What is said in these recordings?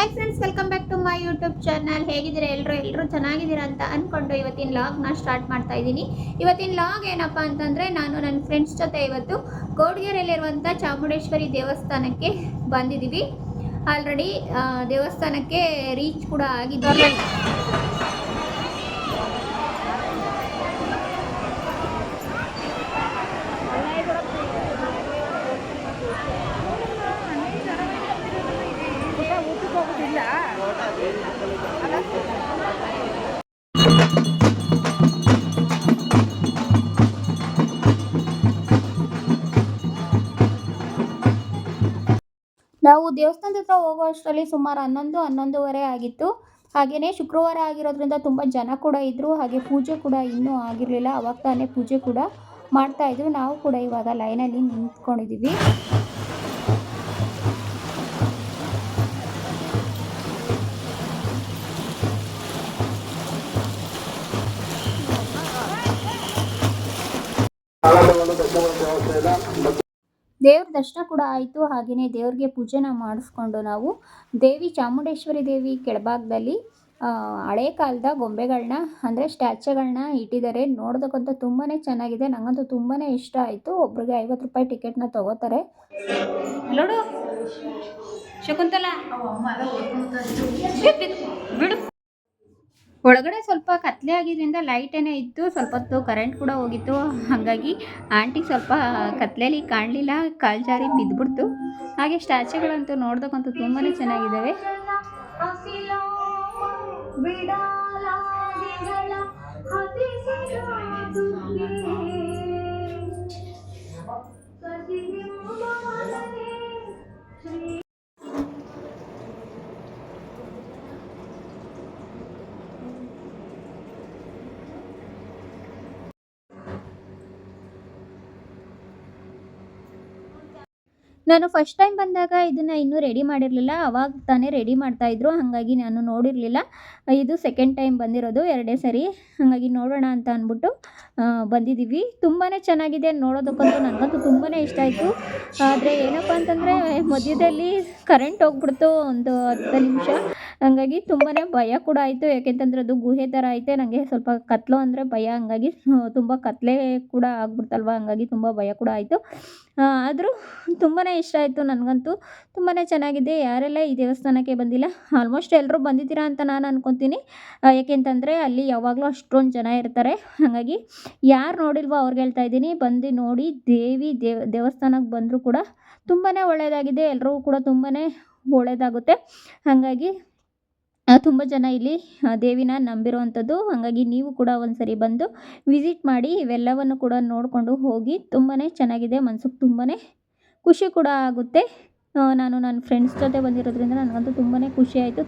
Hi friends welcome back to my YouTube channel ಹೇಗಿದ್ದೀರಾ ಎಲ್ಲರೂ ಎಲ್ಲರೂ ಚೆನ್ನಾಗಿದ್ದೀರಾ ಅಂತ ಅಂದ್ಕೊಂಡು ಇವತ್ತಿನ ಲಾಗ್ನ ಸ್ಟಾರ್ಟ್ ಮಾಡ್ತಾ ಇದ್ದೀನಿ. ಇವತ್ತಿನ ಲಾಗ್ ಏನಪ್ಪ ಅಂತಂದರೆ ನಾನು ನನ್ನ ಫ್ರೆಂಡ್ಸ್ ಜೊತೆ ಇವತ್ತು ಗೋಡ್ಗೆರೆಯಲ್ಲಿರುವಂಥ ಚಾಮುಂಡೇಶ್ವರಿ ದೇವಸ್ಥಾನಕ್ಕೆ ಬಂದಿದ್ದೀವಿ. ಆಲ್ರೆಡಿ ದೇವಸ್ಥಾನಕ್ಕೆ ರೀಚ್ ಕೂಡ ಆಗಿದ್ದೀವಿ. ನಾವು ದೇವಸ್ಥಾನದ ಹತ್ರ ಹೋಗೋ ಅಷ್ಟರಲ್ಲಿ ಸುಮಾರು ಹನ್ನೊಂದು, ಹನ್ನೊಂದುವರೆ ಆಗಿತ್ತು. ಹಾಗೆಯೇ ಶುಕ್ರವಾರ ಆಗಿರೋದ್ರಿಂದ ತುಂಬ ಜನ ಕೂಡ ಇದ್ದರು ಹಾಗೆ ಪೂಜೆ ಕೂಡ ಇನ್ನೂ ಆಗಿರಲಿಲ್ಲ. ಅವಾಗ ತಾನೇ ಪೂಜೆ ಕೂಡ ಮಾಡ್ತಾ ಇದ್ರು. ನಾವು ಕೂಡ ಇವಾಗ ಲೈನಲ್ಲಿ ನಿಂತ್ಕೊಂಡಿದ್ದೀವಿ ದೇವ್ರ ದರ್ಶನ ಕೂಡ ಆಯಿತು. ಹಾಗೆಯೇ ದೇವ್ರಿಗೆ ಪೂಜೆನ ಮಾಡಿಸ್ಕೊಂಡು ನಾವು ದೇವಿ ಚಾಮುಂಡೇಶ್ವರಿ ದೇವಿ ಕೆಳಭಾಗದಲ್ಲಿ ಹಳೆ ಕಾಲದ ಗೊಂಬೆಗಳನ್ನ ಅಂದರೆ ಸ್ಟ್ಯಾಚುಗಳನ್ನ ಇಟ್ಟಿದ್ದಾರೆ. ನೋಡೋದಕ್ಕಂತೂ ತುಂಬಾ ಚೆನ್ನಾಗಿದೆ. ನನಗಂತೂ ತುಂಬಾ ಇಷ್ಟ ಆಯಿತು. ಒಬ್ರಿಗೆ ಐವತ್ತು ರೂಪಾಯಿ ಟಿಕೆಟ್ನ ತಗೋತಾರೆ. ನೋಡು ಶಕುಂತಲ. ಬಿಡು. ಒಳಗಡೆ ಸ್ವಲ್ಪ ಕತ್ಲೆ ಆಗಿದ್ದರಿಂದ ಲೈಟೇನೇ ಇತ್ತು, ಸ್ವಲ್ಪ ಹೊತ್ತು ಕರೆಂಟ್ ಕೂಡ ಹೋಗಿತ್ತು. ಹಾಗಾಗಿ ಆಂಟಿಗೆ ಸ್ವಲ್ಪ ಕತ್ಲೆಯಲ್ಲಿ ಕಾಣಲಿಲ್ಲ, ಕಾಲು ಜಾರಿ ಬಿದ್ದುಬಿಡ್ತು ಹಾಗೆ ಸ್ಟ್ಯಾಚುಗಳಂತೂ ನೋಡ್ದಕ್ಕಂತೂ ತುಂಬಾ ಚೆನ್ನಾಗಿದ್ದಾವೆ. ನಾನು ಫಸ್ಟ್ ಟೈಮ್ ಬಂದಾಗ ಇದನ್ನು ಇನ್ನೂ ರೆಡಿ ಮಾಡಿರಲಿಲ್ಲ. ಅವಾಗ ತಾನೇ ರೆಡಿ ಮಾಡ್ತಾಯಿದ್ರು ಹಾಗಾಗಿ ನಾನು ನೋಡಿರಲಿಲ್ಲ. ಇದು ಸೆಕೆಂಡ್ ಟೈಮ್ ಬಂದಿರೋದು. ಎರಡೇ ಸರಿ. ಹಾಗಾಗಿ ನೋಡೋಣ ಅಂತ ಅಂದ್ಬಿಟ್ಟು ಬಂದಿದ್ದೀವಿ ತುಂಬಾ ಚೆನ್ನಾಗಿದೆ ನೋಡೋದಕ್ಕಂತೂ ನನಗಂತೂ ತುಂಬಾ ಇಷ್ಟ ಆಯಿತು. ಆದರೆ ಏನಪ್ಪ ಅಂತಂದರೆ, ಮಧ್ಯದಲ್ಲಿ ಕರೆಂಟ್ ಹೋಗ್ಬಿಡ್ತು ಒಂದು ಹತ್ತು ನಿಮಿಷ. ಹಾಗಾಗಿ ತುಂಬಾ ಭಯ ಕೂಡ ಆಯಿತು. ಯಾಕೆಂತಂದ್ರೆ ಅದು ಗುಹೆ ಥರ ಐತೆ. ನನಗೆ ಸ್ವಲ್ಪ ಕತ್ಲು ಅಂದರೆ ಭಯ. ಹಂಗಾಗಿ ತುಂಬ ಕತ್ಲೆ ಕೂಡ ಆಗ್ಬಿಡ್ತಲ್ವ? ಹಂಗಾಗಿ ತುಂಬ ಭಯ ಕೂಡ ಆಯಿತು. ಆದರೂ ತುಂಬಾ ಇಷ್ಟ ಆಯಿತು ನನಗಂತೂ. ತುಂಬಾ ಚೆನ್ನಾಗಿದೆ. ಯಾರೆಲ್ಲ ಈ ದೇವಸ್ಥಾನಕ್ಕೆ ಬಂದಿಲ್ಲ ಆಲ್ಮೋಸ್ಟ್ ಎಲ್ಲರೂ ಬಂದಿದ್ದೀರಾ ಅಂತ ನಾನು ಅನ್ಕೊತೀನಿ. ಯಾಕೆಂತಂದರೆ ಅಲ್ಲಿ ಯಾವಾಗಲೂ ಅಷ್ಟೊಂದು ಜನ ಇರ್ತಾರೆ. ಹಾಗಾಗಿ ಯಾರು ನೋಡಿಲ್ವೋ ಅವ್ರಿಗೆ ಹೇಳ್ತಾ ಇದ್ದೀನಿ. ಬಂದು ನೋಡಿ, ದೇವಿ ದೇವ ದೇವಸ್ಥಾನಕ್ಕೆ ಬಂದರೂ ಕೂಡ ತುಂಬಾ ಒಳ್ಳೆಯದಾಗಿದೆ ಎಲ್ಲರೂ ಕೂಡ ತುಂಬಾ ಒಳ್ಳೆಯದಾಗುತ್ತೆ ಹಾಗಾಗಿ ತುಂಬ ಜನ ಇಲ್ಲಿ ದೇವಿನ ನಂಬಿರುವಂಥದ್ದು ಹಾಗಾಗಿ ನೀವು ಕೂಡ ಒಂದ್ಸರಿ ಬಂದು ವಿಸಿಟ್ ಮಾಡಿ ಇವೆಲ್ಲವನ್ನು ಕೂಡ ನೋಡಿಕೊಂಡು ಹೋಗಿ ತುಂಬಾ ಚೆನ್ನಾಗಿದೆ. ಮನ್ಸಿಗೆ ತುಂಬಾ ಖುಷಿ ಕೂಡ ಆಗುತ್ತೆ. ನಾನು ನನ್ನ ಫ್ರೆಂಡ್ಸ್ ಜೊತೆ ಬಂದಿರೋದ್ರಿಂದ ನನಗಂತೂ ತುಂಬಾ ಖುಷಿ ಆಯಿತು.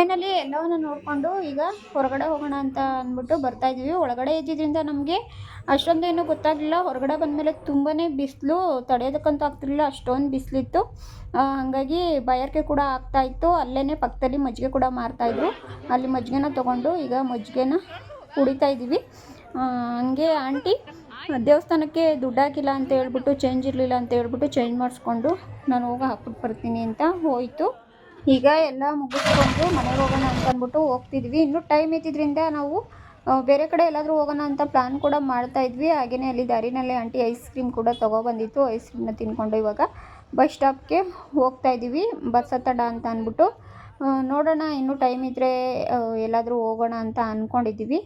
ಫೈನಲಿ ಎಲ್ಲವನ್ನು ನೋಡಿಕೊಂಡು ಈಗ ಹೊರಗಡೆ ಹೋಗೋಣ ಅಂತ ಅಂದ್ಬಿಟ್ಟು ಬರ್ತಾ ಇದ್ದೀವಿ. ಒಳಗಡೆ ಇದ್ದಿದ್ದರಿಂದ ನಮಗೆ ಅಷ್ಟೊಂದು ಏನೂ ಗೊತ್ತಾಗಲಿಲ್ಲ. ಹೊರಗಡೆ ಬಂದಮೇಲೆ ತುಂಬಾ ಬಿಸಿಲು, ತಡೆಯೋದಕ್ಕಂತೂ ಆಗ್ತಿರಲಿಲ್ಲ, ಅಷ್ಟೊಂದು ಬಿಸಿಲಿತ್ತು. ಹಾಗಾಗಿ ಬಯರ್ಕೆ ಕೂಡ ಆಗ್ತಾ ಇತ್ತು. ಅಲ್ಲೇ ಪಕ್ಕದಲ್ಲಿ ಮಜ್ಜಿಗೆ ಕೂಡ ಮಾರ್ತಾಯಿದ್ರು ಅಲ್ಲಿ ಮಜ್ಜಿಗೆನ ತೊಗೊಂಡು ಈಗ ಮಜ್ಜಿಗೆನ ಕುಡಿತಾ ಇದ್ದೀವಿ. ಹಂಗೆ ಆಂಟಿ, ದೇವಸ್ಥಾನಕ್ಕೆ ದುಡ್ಡು ಹಾಕಿಲ್ಲ ಅಂತ ಹೇಳ್ಬಿಟ್ಟು ಚೇಂಜ್ ಇರಲಿಲ್ಲ ಅಂತ ಹೇಳ್ಬಿಟ್ಟು ಚೇಂಜ್ ಮಾಡಿಸ್ಕೊಂಡು ನಾನು ಹೋಗಿ ಹಾಕ್ಬಿಟ್ಟು ಬರ್ತೀನಿ ಅಂತ ಹೋಯಿತು. ಈಗ ಎಲ್ಲ ಮುಗಿಸ್ಕೊಂಡು ಮನೆಗೆ ಹೋಗೋಣ ಅಂತ ಅಂದ್ಬಿಟ್ಟು ಹೋಗ್ತಿದ್ವಿ. ಇನ್ನೂ ಟೈಮ್ ಇದ್ದಿದ್ರಿಂದ ನಾವು ಬೇರೆ ಕಡೆ ಎಲ್ಲಾದರೂ ಹೋಗೋಣ ಅಂತ ಪ್ಲ್ಯಾನ್ ಕೂಡ ಮಾಡ್ತಾ ಇದ್ವಿ. ಹಾಗೆಯೇ ಅಲ್ಲಿ ದಾರಿನಲ್ಲೇ ಆಂಟಿ ಐಸ್ ಕ್ರೀಮ್ ಕೂಡ ತೊಗೊಬಂದಿತ್ತು. ಐಸ್ ಕ್ರೀಮ್ನ ತಿನ್ಕೊಂಡು ಇವಾಗ ಬಸ್ ಸ್ಟಾಪ್ಗೆ ಹೋಗ್ತಾ ಇದ್ದೀವಿ. ಬಸ್ ಹತ್ತಡ ಅಂತ ಅಂದ್ಬಿಟ್ಟು ನೋಡೋಣ. ಇನ್ನೂ ಟೈಮ್ ಇದ್ದರೆ ಎಲ್ಲಾದರೂ ಹೋಗೋಣ ಅಂತ ಅಂದ್ಕೊಂಡಿದ್ದೀವಿ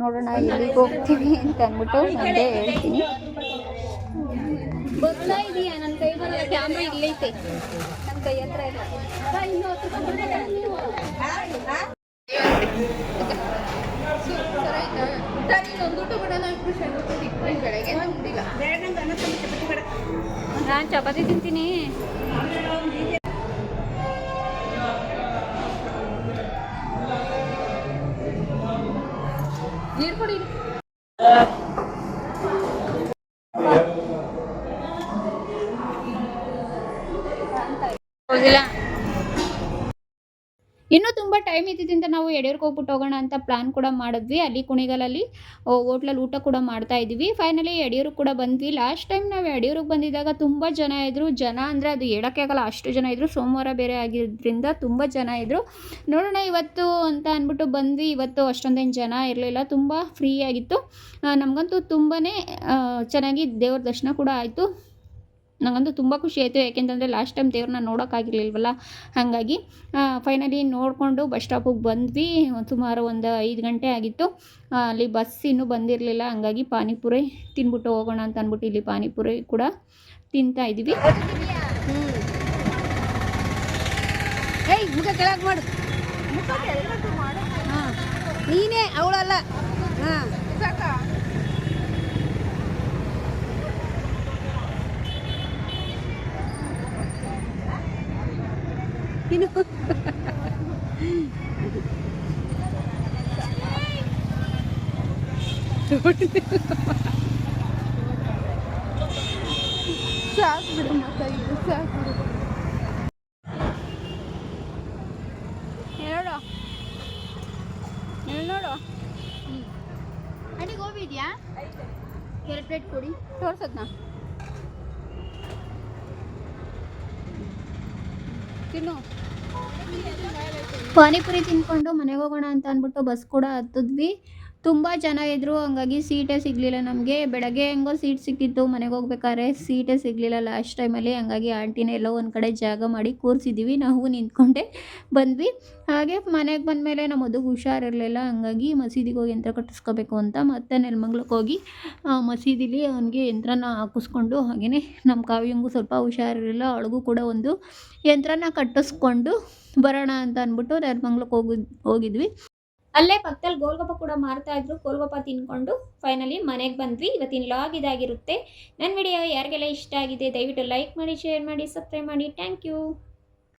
ನೋಡೋಣ ಎಲ್ಲಿಗೆ ಹೋಗ್ತೀವಿ ಅಂತ ಅಂದ್ಬಿಟ್ಟು ಅದೇ ಹೇಳ್ತೀನಿ. ಬರ್ತಾ ಇದೆಯಾ ನನ್ನ ಕ್ಯಾಮ್ರಾ ಇಲ್ಲೈತೆ. ನನ್ನ ಕೈ ಹತ್ರ ಇಲ್ಲ ನಾನು ಚಪಾತಿ ತಿಂತೀನಿ. ಹೌದಿಲ್ಲ ಇನ್ನೂ ತುಂಬ ಟೈಮ್ ಇದ್ದಿದ್ದರಿಂದ ನಾವು ಯಡಿಯೂರ್ಗೆ ಹೋಗ್ಬಿಟ್ಟು ಹೋಗೋಣ ಅಂತ ಪ್ಲಾನ್ ಕೂಡ ಮಾಡಿದ್ವಿ. ಅಲ್ಲಿ ಕುಣಿಗಲಲ್ಲಿ ಹೋಟ್ಲಲ್ಲಿ ಊಟ ಕೂಡ ಮಾಡ್ತಾ ಇದ್ವಿ. ಫೈನಲಿ ಯಡಿಯೂರಿಗೆ ಕೂಡ ಬಂದ್ವಿ. ಲಾಸ್ಟ್ ಟೈಮ್ ನಾವು ಯಡಿಯೂರಿಗೆ ಬಂದಿದ್ದಾಗ ತುಂಬ ಜನ ಇದ್ದರು ಜನ ಅಂದರೆ ಅದು ಹೇಳೋಕ್ಕೆ ಆಗಲ್ಲ, ಅಷ್ಟು ಜನ ಇದ್ದರು ಸೋಮವಾರ ಬೇರೆ ಆಗಿದ್ದರಿಂದ ತುಂಬ ಜನ ಇದ್ದರು ನೋಡೋಣ ಇವತ್ತು ಅಂತ ಅಂದ್ಬಿಟ್ಟು ಬಂದ್ವಿ. ಇವತ್ತು ಅಷ್ಟೊಂದೇನು ಜನ ಇರಲಿಲ್ಲ. ತುಂಬ ಫ್ರೀ ಆಗಿತ್ತು. ನಮಗಂತೂ ತುಂಬಾ ಚೆನ್ನಾಗಿ ದೇವ್ರ ದರ್ಶನ ಕೂಡ ಆಯಿತು. ನನಗಂತೂ ತುಂಬ ಖುಷಿ ಆಯಿತು. ಯಾಕೆಂತಂದರೆ ಲಾಸ್ಟ್ ಟೈಮ್ ದೇವ್ರನ್ನ ನೋಡೋಕ್ಕಾಗಿರ್ಲಿಲ್ವಲ್ಲ ಹಾಗಾಗಿ ಫೈನಲಿ ನೋಡಿಕೊಂಡು ಬಸ್ ಸ್ಟಾಪಿಗೆ ಬಂದ್ವಿ. ಸುಮಾರು ಒಂದು ಐದು ಗಂಟೆ ಆಗಿತ್ತು. ಅಲ್ಲಿ ಬಸ್ ಇನ್ನೂ ಬಂದಿರಲಿಲ್ಲ. ಹಂಗಾಗಿ ಪಾನಿಪುರಿ ತಿನ್ಬಿಟ್ಟು ಹೋಗೋಣ ಅಂತ ಅಂದ್ಬಿಟ್ಟು ಇಲ್ಲಿ ಪಾನಿಪುರಿ ಕೂಡ ತಿಂತಾ ಇದ್ದೀವಿ. ಏಯ್ ಮುಖ ಕೆಳಗೆ ಮಾಡು. ಹಾಂ. ನೀನೇ ಅವಳಲ್ಲ. ಹಾಂ ಇನ್ನು ಸಾಕು ಬಿಡು ಮತ್ತೆ ಇದು ಸಾಕು ಬಿಡು ನೋಡು ನೋಡು ಅಡಿ ಗೋಬಿ ಇದೆಯಾ ಎರಡು ಪ್ಲೇಟ್ ಕೊಡಿ ತೋರ್ಸದ್ನ ತಿನ್ನು ಪಾನಿಪುರಿ ತಿನ್ಕೊಂಡು ಮನೆಗೆ ಹೋಗೋಣ ಅಂತ ಅಂದ್ಬಿಟ್ಟು ಬಸ್ ಕೂಡ ಹತ್ತಿದ್ವಿ. ತುಂಬ ಜನ ಇದ್ದರು ಹಂಗಾಗಿ ಸೀಟೇ ಸಿಗಲಿಲ್ಲ ನಮಗೆ. ಬೆಳಗ್ಗೆ ಹೆಂಗೋ ಸೀಟ್ ಸಿಕ್ಕಿತ್ತು, ಮನೆಗೆ ಹೋಗ್ಬೇಕಾದ್ರೆ ಸೀಟೇ ಸಿಗಲಿಲ್ಲ ಲಾಸ್ಟ್ ಟೈಮಲ್ಲಿ ಹಂಗಾಗಿ ಆಂಟಿನೇ ಎಲ್ಲೋ ಒಂದು ಕಡೆ ಜಾಗ ಮಾಡಿ ಕೂರಿಸಿದ್ದೀವಿ ನಾವು ನಿಂತ್ಕೊಂಡೆ ಬಂದ್ವಿ. ಹಾಗೆ ಮನೆಗೆ ಬಂದಮೇಲೆ ನಮ್ಮ ಮದುವೆ ಹುಷಾರಿರಲಿಲ್ಲ. ಹಂಗಾಗಿ ಮಸೀದಿಗೆ ಹೋಗಿ ಯಂತ್ರ ಕಟ್ಟಿಸ್ಕೋಬೇಕು ಅಂತ ಮತ್ತೆ ನೆಲಮಂಗ್ಲಕ್ಕೆ ಹೋಗಿ ಮಸೀದಿಲಿ ಅವನಿಗೆ ಯಂತ್ರನ ಹಾಕಿಸ್ಕೊಂಡು ಹಾಗೆಯೇ ನಮ್ಮ ಕಾವ್ಯಂಗೂ ಸ್ವಲ್ಪ ಹುಷಾರಿರಲಿಲ್ಲ. ಅವಳಿಗೂ ಕೂಡ ಒಂದು ಯಂತ್ರನ ಕಟ್ಟಿಸ್ಕೊಂಡು ಬರೋಣ ಅಂತ ಅಂದ್ಬಿಟ್ಟು ನೆಲಮಂಗ್ಲಕ್ಕೆ ಹೋಗಿ ಹೋಗಿದ್ವಿ. ಅಲ್ಲೇ ಪಕ್ಕದಲ್ಲಿ ಗೋಲ್ಗಪ್ಪ ಕೂಡ ಮಾರ್ತಾ ಇದ್ರು. ಗೋಲ್ಗಪ್ಪ ತಿನ್ಕೊಂಡು ಫೈನಲಿ ಮನೆಗೆ ಬಂದ್ವಿ. ಇವತ್ತಿನ ಲಾಗ್ ಇದಾಗಿರುತ್ತೆ. ನನ್ನ ವಿಡಿಯೋ ಯಾರಿಗೆಲ್ಲ ಇಷ್ಟ ಆಗಿದೆ ದಯವಿಟ್ಟು ಲೈಕ್ ಮಾಡಿ ಶೇರ್ ಮಾಡಿ ಸಬ್ಸ್ಕ್ರೈಬ್ ಮಾಡಿ. Thank you